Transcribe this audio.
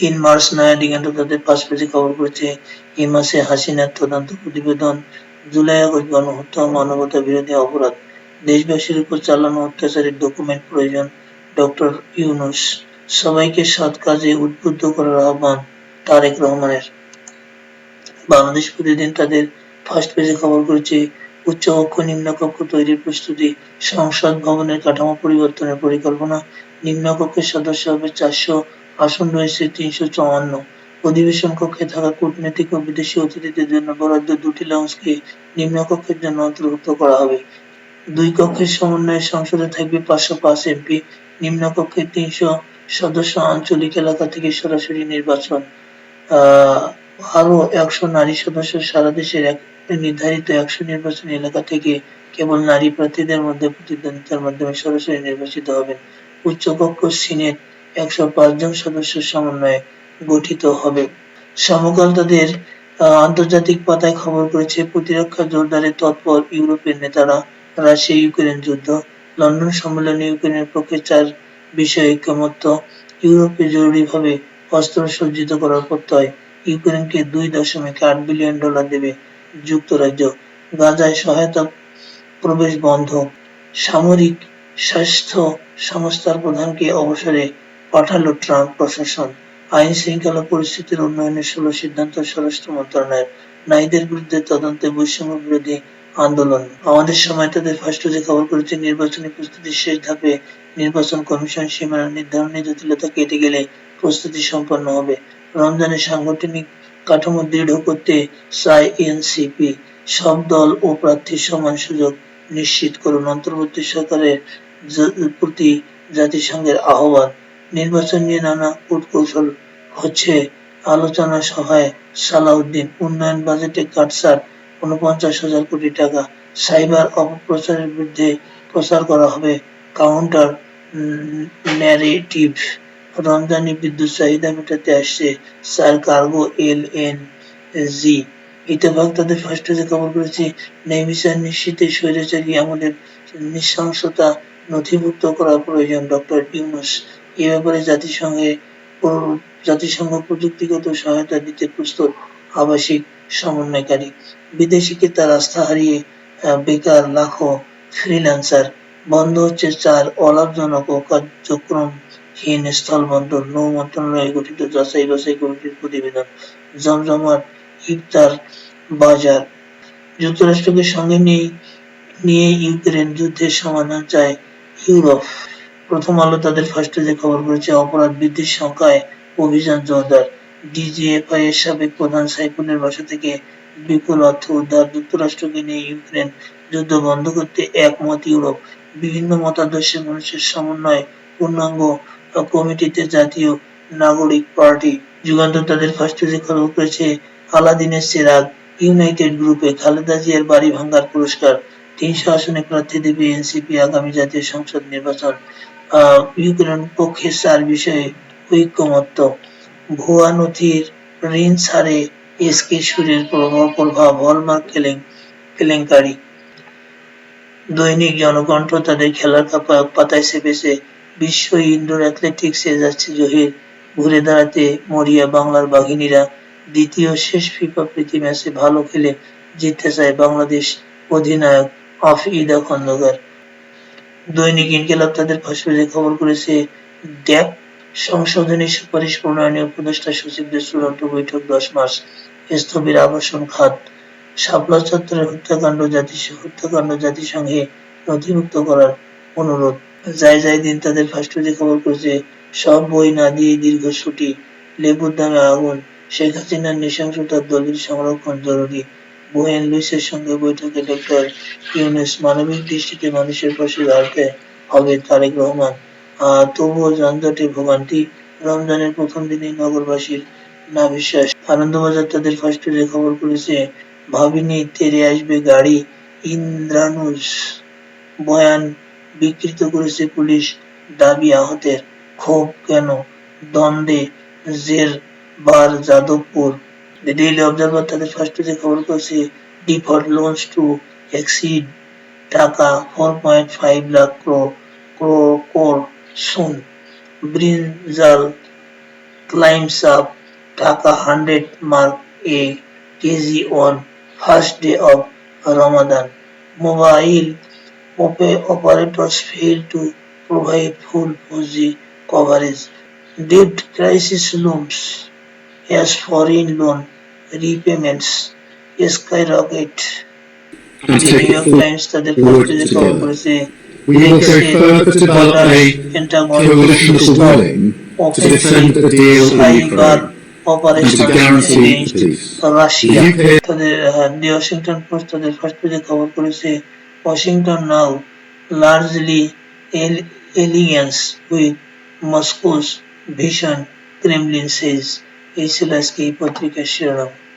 তিন মার্চ নয়া দিগন্ত তাদের পাঁচ পেজে খবর করেছে এই মাসে হাসিনার তদন্ত প্রতিবেদন জুলাই আগস্ট গণহত্যা মানবতা বিরোধী অপরাধ দেশবাসীর উপর চালানো অত্যাচারের ডকুমেন্ট প্রয়োজন ডক্টর ইউনুস সবাইকে সৎ কাজে উদ্বুদ্ধ করার আহ্বান তারেক রহমানের বাংলাদেশ প্রতিদিন তাদের ফার্স্ট পেজে খবর করেছে উচ্চকক্ষ নিম্নকক্ষ তৈরির প্রস্তুতি, সংসদ ভবনের কাঠামো পরিবর্তনের পরিকল্পনা, নিম্নকক্ষের সদস্য হবে চারশো আসন রয়েছে তিনশো চুয়ান্ন। অধিবেশন কক্ষে থাকা কূটনৈতিক ও বিদেশি অতিথিদের জন্য বরাদ্দ দুটি লঞ্চকে নিম্নকক্ষের জন্য অন্তর্ভুক্ত করা হবে। দুই কক্ষের সমন্বয়ে সংসদে থাকবে পাঁচশো পাঁচ এমপি নিম্নকক্ষে তিনশো সদস্য আঞ্চলিক এলাকা থেকে সরাসরি নির্বাচন। আরও একশো নারী সদস্য সারা দেশের এক, নির্ধারিত একশো নির্বাচনী এলাকা থেকে কেবল নারী প্রার্থীদের মধ্যে প্রতিদ্বন্দ্বিতার মাধ্যমে সরাসরি নির্বাচিত হবেন। উচ্চকক্ষ সিনেট একশো জন সদস্যের সমন্বয়ে গঠিত হবে। সমকাল তাদের আন্তর্জাতিক পাতায় খবর করেছে, প্রতিরক্ষা জোরদারে তৎপর ইউরোপের নেতারা রাশিয়া ইউক্রেন যুদ্ধ। লন্ডন সম্মেলনে ইউক্রেনের পক্ষে চার বিষয়ে ঐক্যমত্য। ইউরোপে জরুরিভাবে অস্ত্র সজ্জিত করার প্রত্যয়। ইউক্রেনকে দুই দশমিক আট বিলিয়ন ডলার দেবে যুক্তরাজ্য। গাজায় সহায়তা প্রবেশ বন্ধ। সামরিক স্বাস্থ্য সংস্থার প্রধানকে অবসরে পাঠালো ট্রাম্প প্রশাসন। আইন শৃঙ্খলা পরিস্থিতির উন্নয়নের ষোলো সিদ্ধান্ত স্বরাষ্ট্র মন্ত্রণালয়ের। নারীদের বিরুদ্ধে তদন্তে বৈষম্য বিরোধী আন্দোলন। আমাদের সময় তাদের ফার্স্ট যে খবর করেছে নির্বাচনী প্রস্তুতির শেষ ধাপে নির্বাচন কমিশন সীমানা নির্ধারণে জটিলতা কেটে গেলে প্রস্তুতি সম্পন্ন হবে। রমজানে সাংগঠনিক কাঠামো দৃঢ় করতে চায় এনসিপি। সব দল ও প্রার্থীর সমান সুযোগ নিশ্চিত করুন, অন্তর্বর্তী সরকারের প্রতি জাতিসংঘের আহ্বান। নির্বাচন নিয়ে নানা কূটকৌশল হচ্ছে আলোচনা সভায় সালাউদ্দিন, উন্নয়ন বাজেটে কাটছাট উনপঞ্চাশ হাজার কোটি টাকা, সাইবার অপপ্রচারের বিরুদ্ধে প্রচার করা হবে কাউন্টার ন্যারেটিভ, রমজানি বিদ্যুৎ চাহিদা মেটাতে আসছে sir cargo L N G. Ittefaq, তাদের ফার্স্ট যে খবর করেছে বিচার নিশ্চিতে স্বৈরাচারী আমাদের নৃশংসতা নথিভুক্ত করা প্রয়োজন ডক্টর ইউনুস। এ ব্যাপারে জাতিসংঘে জাতিসংঘ প্রযুক্তিগত সহায়তা দিতে প্রস্তুত আবাসিক সমন্বয়কারী। বিদেশিকে তার আস্থা হারিয়ে বেকার, লাখো ফ্রিল্যান্সার বন্ধ হচ্ছে চার অলাভজনক ও কার্যক্রমহীন স্থলবন্দর। নৌ মন্ত্রণালয়ে গঠিত যাচাই বাছাই কমিটির প্রতিবেদন, জমজমাট ইফতার বাজার। যুক্তরাষ্ট্রকে সঙ্গে নিয়ে নিয়ে ইউক্রেন যুদ্ধের সমাধান চায় ইউরোপ। প্রথম আলো তাদের ফার্স্ট যে খবর করেছে, অপরাধ বৃদ্ধির সংখ্যায় অভিযান জোরদার। ডিজিএফআই এর সাবেক প্রধান সাইফুলের বাসা থেকে বিপুল অর্থ উদ্ধার, যুক্তরাষ্ট্রকে নিয়ে ইউক্রেন যুদ্ধ বন্ধ করতে একমত ইউরোপ। বিভিন্ন মতাদর্শের মানুষের সমন্বয়ে, পূর্ণাঙ্গ কমিটিতে জাতীয় নাগরিক পার্টি। যুগান্তর তাদের ফার্স্ট যে খবর করেছে, আলাদিনের চেরাগ ইউনাইটেড গ্রুপে খালেদা জিয়ার বাড়ি ভাঙ্গার পুরস্কার। তিনশো আসনে প্রার্থী দেবে এনসিপি আগামী জাতীয় সংসদ নির্বাচন। ইউক্রেন পক্ষে চার বিষয়ে ঐক্যমত্য ভুয়া নথির ঋণ ছাড়ে এসকে সুরের প্রভাব হলমার্ক কেলেং, কেলেঙ্কারি। দৈনিক জনকণ্ঠ তাদের খেলার পাতায় চেপেছে বিশ্ব ইনডোর অ্যাথলেটিক্সে যাচ্ছে জহির। ঘুরে দাঁড়াতে মরিয়া বাংলার বাঘিনীরা দ্বিতীয় শেষ ফিফা প্রীতি ম্যাচে ভালো খেলে জিততে চায় বাংলাদেশ অধিনায়ক আফিদা খন্দকার দৈনিক ইনকিলাব তাদের ফাঁসপেজে খবর করেছে ড্যাপ সংশোধনী সুপারিশ প্রণয়নে উপদেষ্টা সচিবদের চূড়ান্ত বৈঠক দশ মার্চ স্থবির আবাসন খাত। শাপলা চত্বরের হত্যাকাণ্ড জাতি হত্যাকাণ্ড জাতিসংঘে নথিভুক্ত করার অনুরোধ। যাই যাই দিন তাদের ফার্স্টপেজে খবর করেছে, সব বই না দিয়ে দীর্ঘ ছুটি। লেবুর দামে আগুন। শেখ হাসিনার নৃশংসতার দলিল সংরক্ষণ জরুরি। বোয়েন লুইসের সঙ্গে বৈঠকে ডক্টর ইউনুস মানবিক দৃষ্টিতে মানুষের পাশে দাঁড়াতে হবে তারেক রহমান। তবুও যানজটে ভোগান্তি। রমজানের প্রথম দিনেই নগরবাসীর না বিশ্বাস আনন্দবাজার তাদের ফার্স্ট খবর করেছে, ভাবিনি তেরে আসবে গাড়ি। ইন্দ্রানুষ বয়ান বিকৃত করেছে পুলিশ দাবি আহতের। ক্ষোভ কেন? দ্বন্দ্বে জের বার যাদবপুর। দ্য ডেইলি অবজারভার তাদের ফার্স্ট পেজে খবর করেছে ডিফল্ট লোনস টু এক্সিড টাকা ফোর পয়েন্ট ফাইভ লাখ ক্রো ক্রো core soon brinjal climbs up 100 mark a kg on first day of Ramadan. Mobile op- operators fail to provide full 4G coverage. Debt crisis looms as foreign loan repayments skyrocket. The forward Times তাদের পরিস্থিতি খবর করেছে We go further to develop a coalition of willing to defend a deal in Ukraine and to guarantee peace. Russia The Washington Post তাদের first পেজে খবর করেছে Washington now largely aligns with Moscow's vision Kremlin says इसलिए इसकी पुत्री के शिरोनाम